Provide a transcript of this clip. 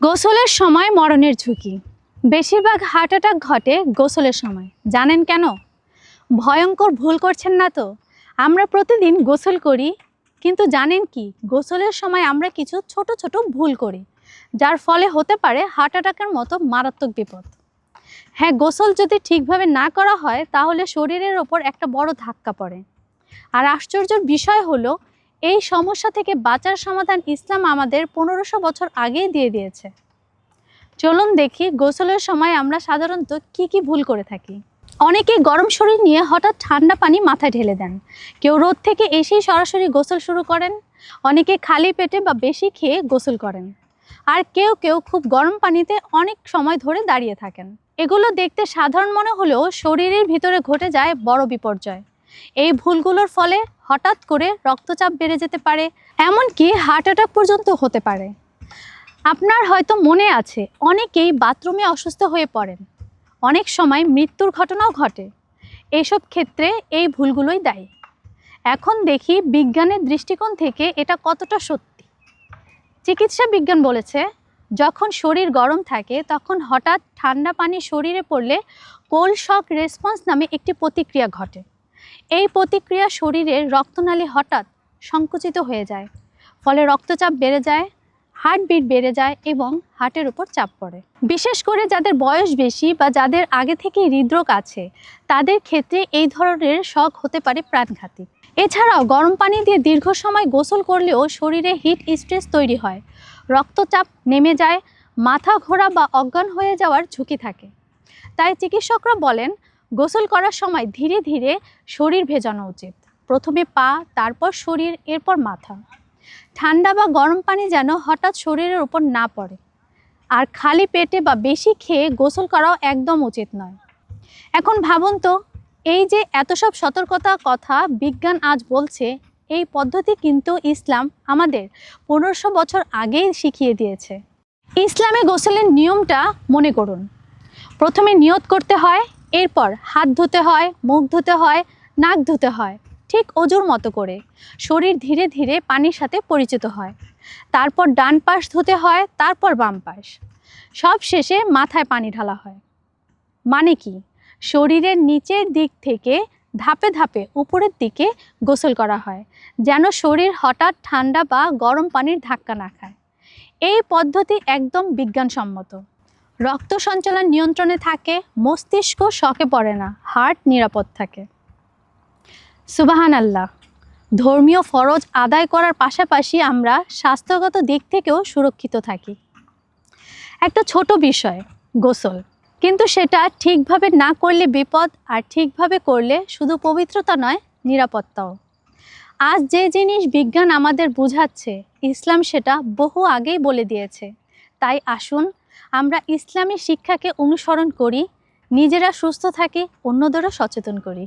গোসলের সময় মরণের ঝুঁকি। বেশিরভাগ হার্ট অ্যাটাক ঘটে গোসলের সময়। জানেন কেন? ভয়ঙ্কর ভুল করছেন না তো? আমরা প্রতিদিন গোসল করি, কিন্তু জানেন কি? গোসলের সময় আমরা কিছু ছোট ছোট ভুল করি, যার ফলে হতে পারে হার্ট অ্যাটাকের মতো মারাত্মক বিপদ। হ্যাঁ গোসল যদি ঠিকভাবে না করা হয়, তাহলে শরীরের ওপর একটা বড় ধাক্কা পড়ে। আর আশ্চর্যের বিষয় হলো এই সমস্যা থেকে বাঁচার সমাধান ইসলাম আমাদের পনেরোশো বছর আগেই দিয়ে দিয়েছে। চলুন দেখি গোসলের সময় আমরা সাধারণত কি কি ভুল করে থাকি। অনেকে গরম শরীর নিয়ে হঠাৎ ঠান্ডা পানি মাথায় ঢেলে দেন। কেউ রোদ থেকে এসেই সরাসরি গোসল শুরু করেন। অনেকে খালি পেটে বা বেশি খেয়ে গোসল করেন। আর কেউ কেউ খুব গরম পানিতে অনেক সময় ধরে দাঁড়িয়ে থাকেন। এগুলো দেখতে সাধারণ মনে হলেও শরীরের ভিতরে ঘটে যায় বড় বিপর্যয়। এই ভুলগুলোর ফলে হঠাৎ করে রক্তচাপ বেড়ে যেতে পারে, এমনকি হার্ট অ্যাটাক পর্যন্ত হতে পারে। আপনার হয়তো মনে আছে, অনেকেই বাথরুমে অসুস্থ হয়ে পড়েন। অনেক সময় মৃত্যুর ঘটনাও ঘটে। এইসব ক্ষেত্রে এই ভুলগুলোই দায়ী। এখন দেখি বিজ্ঞানের দৃষ্টিকোণ থেকে এটা কতটা সত্যি। চিকিৎসা বিজ্ঞান বলেছে, যখন শরীর গরম থাকে, তখন হঠাৎ ঠান্ডা পানি শরীরে পড়লে কোল্ড শক রেসপন্স নামে একটি প্রতিক্রিয়া ঘটে। এই প্রতিক্রিয়া শরীরের রক্তনালী হঠাৎ সংকুচিত হয়ে যায়, ফলে রক্তচাপ বেড়ে যায়, হার্টবিট বেড়ে যায় এবং হার্টের উপর চাপ পড়ে। বিশেষ করে যাদের বয়স বেশি বা যাদের আগে থেকেই হৃদরোগ আছে, তাদের ক্ষেত্রে এই ধরনের শখ হতে পারে প্রাণঘাতী। এছাড়াও গরম পানি দিয়ে দীর্ঘ সময় গোসল করলেও শরীরে হিট স্ট্রেস তৈরি হয়, রক্তচাপ নেমে যায়, মাথা ঘোরা বা অজ্ঞান হয়ে যাওয়ার ঝুঁকি থাকে। তাই চিকিৎসকরা বলেন গোসল করার সময় ধীরে ধীরে শরীর ভেজানো উচিত। প্রথমে পা, তারপর শরীর, এরপর মাথা। ঠান্ডা বা গরম পানি যেন হঠাৎ শরীরের উপর না পড়ে। আর খালি পেটে বা বেশি খেয়ে গোসল করাও একদম উচিত নয়। এখন ভাবুন তো, এই যে এত সব সতর্কতা কথা বিজ্ঞান আজ বলছে, এই পদ্ধতি কিন্তু ইসলাম আমাদের পনেরোশো বছর আগেই শিখিয়ে দিয়েছে। ইসলামে গোসলের নিয়মটা মনে করুন। প্রথমে নিয়ত করতে হয় এরপর হাত ধুতে হয়, মুখ ধুতে হয়, নাক ধুতে হয়, ঠিক অজুর মতো করে। শরীর ধীরে ধীরে পানির সাথে পরিচিত হয়। তারপর ডান পাশ ধুতে হয়, তারপর বাম পাশ। সব শেষে মাথায় পানি ঢালা হয়। মানে কি? শরীরের নিচের দিক থেকে ধাপে ধাপে উপরের দিকে গোসল করা হয়, যেন শরীর হঠাৎ ঠান্ডা বা গরম পানির ধাক্কা না খায়। এই পদ্ধতি একদম বিজ্ঞানসম্মত। রক্ত সঞ্চালন নিয়ন্ত্রণে থাকে, মস্তিষ্ক শখে পড়ে না, হার্ট নিরাপদ থাকে। সুবাহান আল্লাহ ধর্মীয় ফরজ আদায় করার পাশাপাশি আমরা স্বাস্থ্যগত দিক থেকেও সুরক্ষিত থাকি। একটা ছোট বিষয়, গোসল। কিন্তু সেটা ঠিকভাবে না করলে বিপদ, আর ঠিকভাবে করলে শুধু পবিত্রতা নয়, নিরাপত্তাও। আজ যে জিনিস বিজ্ঞান আমাদের বোঝাচ্ছে, ইসলাম সেটা বহু আগেই বলে দিয়েছে। তাই আসুন আমরা ইসলামী শিক্ষাকে অনুসরণ করি নিজেরা সুস্থ থাকি অন্যদেরও সচেতন করি।